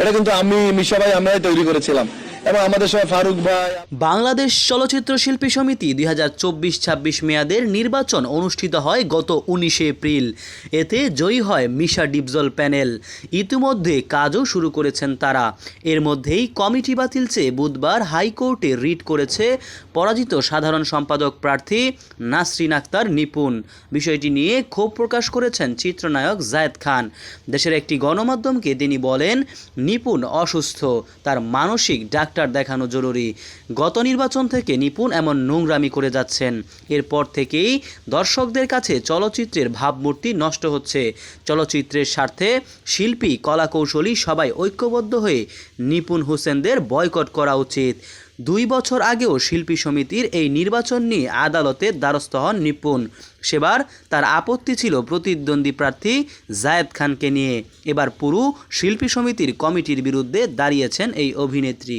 এটা কিন্তু আমি মিশা ভাই আমরাই তৈরি করেছিলাম। এবং আমাদের সময় ফারুক ভাই, বাংলাদেশ চলচ্চিত্র শিল্পী সমিতি দুই হাজার চব্বিশ ছাব্বিশ মেয়াদের নির্বাচন অনুষ্ঠিত হয় গত উনিশে এপ্রিল। এতে জয়ী হয় মিশা ডিপজল প্যানেল। ইতিমধ্যে কাজও শুরু করেছেন তারা। এর মধ্যেই কমিটি বাতিল চেয়ে বুধবার হাইকোর্টে রিট করেছে পরাজিত সাধারণ সম্পাদক প্রার্থী নাসরিন আক্তার নিপুণ। বিষয়টি নিয়ে ক্ষোভ প্রকাশ করেছেন চিত্রনায়ক জায়েদ খান। দেশের একটি গণমাধ্যমকে তিনি বলেন, নিপুণ অসুস্থ, তার মানসিক ডাক্তার দেখানো জরুরি। গত নির্বাচন থেকে নিপুণ এমন নোংরামি করে যাচ্ছেন। এরপর থেকেই দর্শকদের কাছে চলচ্চিত্রের ভাবমূর্তি নষ্ট হচ্ছে। চলচ্চিত্রের স্বার্থে শিল্পী, কলাকৌশলী সবাই ঐক্যবদ্ধ হয়ে নিপুণ হোসেনদের বয়কট করা উচিত। দুই বছর আগেও শিল্পী সমিতির এই নির্বাচন নিয়ে আদালতের দ্বারস্থ হন নিপুণ। সেবার তার আপত্তি ছিল প্রতিদ্বন্দ্বী প্রার্থী জায়েদ খানকে নিয়ে। এবার পুরো শিল্পী সমিতির কমিটির বিরুদ্ধে দাঁড়িয়েছেন এই অভিনেত্রী।